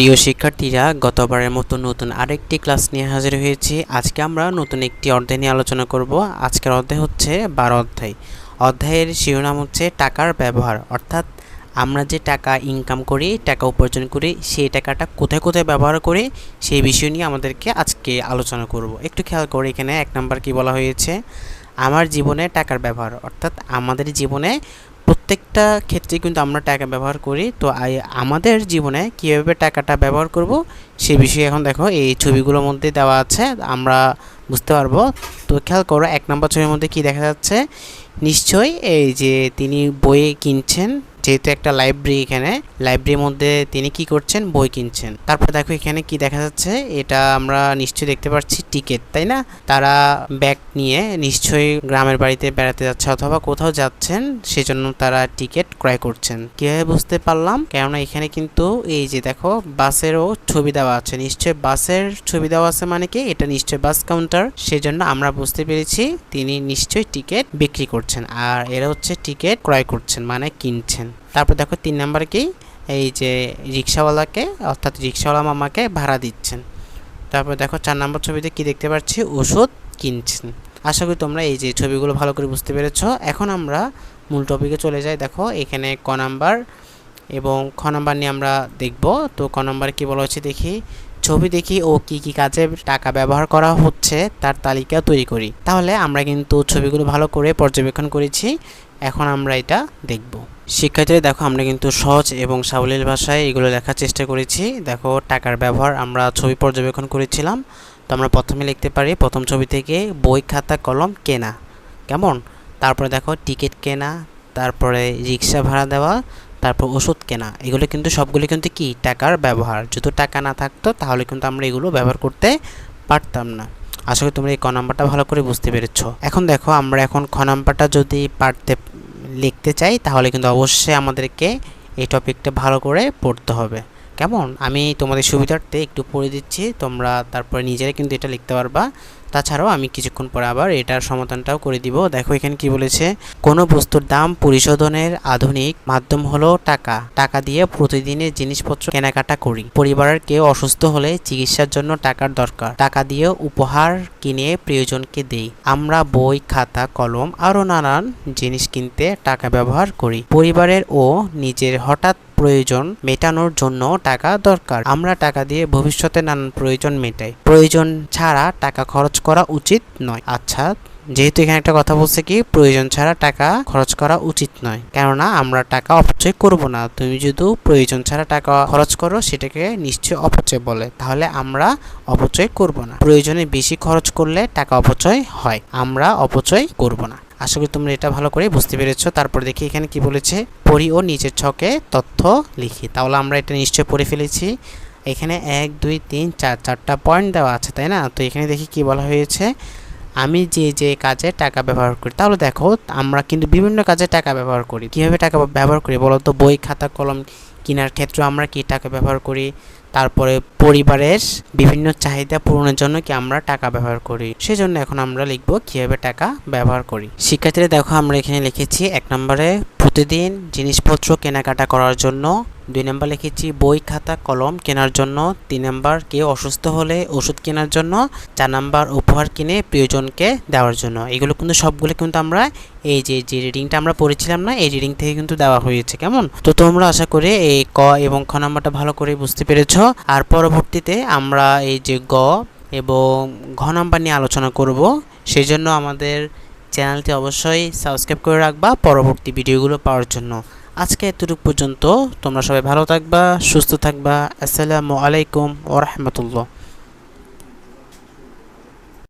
প্রিয় শিক্ষার্থীরা, গতবারের মতো নতুন আরেকটি ক্লাস নিয়ে হাজির হয়েছি। আজকে আমরা নতুন একটি অধ্যায় নিয়ে আলোচনা করব। আজকের অধ্যায় হচ্ছে বারো অধ্যায়। অধ্যায়ের শিরোনাম হচ্ছে টাকার ব্যবহার। অর্থাৎ আমরা যে টাকা ইনকাম করি, টাকা উপার্জন করি, সেই টাকাটা কোথায় কোথায় ব্যবহার করি, সেই বিষয় নিয়ে আমাদেরকে আজকে আলোচনা করব। একটু খেয়াল করে, এখানে এক নাম্বার কি বলা হয়েছে? আমার জীবনে টাকার ব্যবহার। অর্থাৎ আমাদের জীবনে প্রত্যেকটা ক্ষেত্রে কিন্তু আমরা টাকা ব্যবহার করি। তো আমাদের জীবনে কীভাবে টাকাটা ব্যবহার করব সে বিষয়ে এখন দেখো, এই ছবিগুলোর মধ্যে দেওয়া আছে, আমরা বুঝতে পারব। তো খেয়াল করো, এক নম্বর ছবির মধ্যে কি দেখা যাচ্ছে? নিশ্চয়ই এই যে তিনি বইয়ে কিনছেন যেহেতু একটা লাইব্রেরি এখানে লাইব্রেরির মধ্যে তিনি কি করছেন? বই কিনছেন। তারপর দেখো এখানে কি দেখা যাচ্ছে? এটা আমরা নিশ্চয়ই দেখতে পাচ্ছি টিকিট তাই না? তারা ব্যাগ নিয়ে নিশ্চয়ই গ্রামের বাড়িতে বেড়াতে যাচ্ছে অথবা কোথাও যাচ্ছেন, সেজন্য তারা টিকিট ক্রয় করছেন। কীভাবে বুঝতে পারলাম? কেননা এখানে কিন্তু এই যে দেখো, বাসেরও ছবি দেওয়া আছে। নিশ্চয়ই বাসের ছবি দেওয়া আছে মানে কি? এটা নিশ্চয়ই বাস কাউন্টার সেজন্য আমরা বুঝতে পেরেছি তিনি নিশ্চয়ই টিকিট বিক্রি করছেন। আর এরা হচ্ছে টিকিট ক্রয় করছেন মানে কিনছেন। তারপর দেখো তিন নাম্বার কি? এই যে রিক্সাওয়ালাকে, অর্থাৎ রিক্সাওয়ালা মামাকে ভাড়া দিচ্ছেন। তারপর দেখো চার নম্বর ছবিতে কি দেখতে পাচ্ছি? ওষুধ কিনছেন। আশা করি তোমরা এই যে ছবিগুলো ভালো করে বুঝতে পেরেছ। এখন আমরা মূল টপিকে চলে যাই। দেখো এখানে ক নাম্বার এবং খ নাম্বার নিয়ে আমরা দেখব। তো ক নাম্বার কী বলা হচ্ছে দেখি। ছবি দেখি ও কি কি কাজে টাকা ব্যবহার করা হচ্ছে তার তালিকা তৈরি করি। তাহলে আমরা কিন্তু ছবিগুলো ভালো করে পর্যবেক্ষণ করেছি। এখন আমরা এটা দেখব। শিক্ষার্থীরা, দেখো আমরা কিন্তু সহজ এবং সাবলীল ভাষায় এগুলো লেখার চেষ্টা করেছি। দেখো টাকার ব্যবহার আমরা ছবি পর্যবেক্ষণ করেছিলাম। তো আমরা প্রথমে লিখতে পারি, প্রথম ছবি থেকে বই খাতা কলম কেনা। কেমন? তারপরে দেখো টিকিট কেনা, তারপরে রিক্সা ভাড়া দেওয়া তারপর ওষুধ কেনা, এগুলো কিন্তু সবগুলো কিন্তু কি? টাকার ব্যবহার। যদি টাকা না থাকতো, তাহলে কিন্তু আমরা এগুলো ব্যবহার করতে পারতাম না। আশা করি তোমরা এই ক নাম্বারটা ভালো করে বুঝতে পেরেছ। এখন দেখো, আমরা এখন খ নাম্বারটা যদি পারতে লিখতে চাই, তাহলে কিন্তু অবশ্যই আমাদেরকে এই টপিকটা ভালো করে পড়তে হবে। কেমন? আমি তোমাদের সুবিধার্থে একটু পড়ে দিচ্ছি। তোমরা তারপরে নিজেরা কিন্তু এটা লিখতে পারবা। তাছাড়াও আমি কিছুক্ষণ পরে আবার এটার সমাধানটাও করে দিব। দেখো এখানে কি বলেছে? কোনো বস্তুর দাম পরিশোধনের আধুনিক মাধ্যম হলো টাকা। টাকা দিয়ে প্রতিদিনের জিনিসপত্র কেনাকাটা করি। পরিবারের কেউ অসুস্থ হলে চিকিৎসার জন্য টাকার দরকার। টাকা দিয়ে উপহার কিনে প্রিয়জনকে দেই। আমরা বই, খাতা, কলম, আরও নানান জিনিস কিনতে টাকা ব্যবহার করি। পরিবারের ও নিজের হঠাৎ প্রয়োজন মেটানোর জন্য টাকা দরকার। আমরা টাকা দিয়ে ভবিষ্যতে নানান প্রয়োজন মেটাই। প্রয়োজন ছাড়া টাকা খরচ করা উচিত নয়। আচ্ছা যেহেতু এখানে একটা কথা বলছে কি, প্রয়োজন ছাড়া টাকা খরচ করা উচিত নয়। কেননা, আমরা টাকা অপচয় করব না। তুমি যদি প্রয়োজন ছাড়া টাকা খরচ করো, সেটাকে নিশ্চয় অপচয় বলে। তাহলে আমরা অপচয় করব না। প্রয়োজনে বেশি খরচ করলে টাকা অপচয় হয়। আমরা অপচয় করব না। আশা করি তোমরা এটা ভালো করে বুঝতে পেরেছ। তারপর দেখি এখানে কি বলেছে, পড়ি ও নিচের ছকে তথ্য লিখি। তাহলে আমরা এটা নিশ্চয় পড়ে ফেলেছি। এখানে এক, দুই, তিন, চার, চারটা পয়েন্ট দেওয়া আছে, তাই না? তো এখানে দেখি কি বলা হয়েছে, আমি যে যে কাজে টাকা ব্যবহার করি, তাহলে দেখো, আমরা কিন্তু বিভিন্ন কাজে টাকা ব্যবহার করি। কীভাবে টাকা ব্যবহার করি বলো তো? বই, খাতা, কলম কেনার ক্ষেত্রে আমরা কি টাকা ব্যবহার করি? তারপরে পরিবারের বিভিন্ন চাহিদা পূরণের জন্য কি আমরা টাকা ব্যবহার করি? সেজন্য এখন আমরা লিখব কীভাবে টাকা ব্যবহার করি। শিক্ষার্থীরা দেখো আমরা এখানে লিখেছি, এক নম্বরে প্রতিদিন জিনিসপত্র কেনাকাটা করার জন্য দুই নম্বর লিখেছি, বই, খাতা, কলম কেনার জন্য। তিন নম্বর কেউ অসুস্থ হলে ওষুধ কেনার জন্য। চার নম্বর, উপহার কিনে প্রিয়জনকে দেওয়ার জন্য। এগুলো কিন্তু সবগুলো কিন্তু আমরা এই যে যে রিডিংটা আমরা পড়েছিলাম না, এই রিডিং থেকে কিন্তু দেওয়া হয়েছে, কেমন? তো তোমরা আশা করি এই ক এবং খ নাম্বারটা ভালো করে বুঝতে পেরেছ। আর পরবর্তীতে আমরা এই যে গ এবং ঘ নাম্বার নিয়ে আলোচনা করব। সেই জন্য আমাদের চ্যানেলটি অবশ্যই সাবস্ক্রাইব করে রাখবা পরবর্তী ভিডিওগুলো পাওয়ার জন্য। আজকে এতটুকু পর্যন্ত। তোমরা সবাই ভালো থাকবা সুস্থ থাকবা। আসসালামু আলাইকুম ও রহমতুল্লাহ।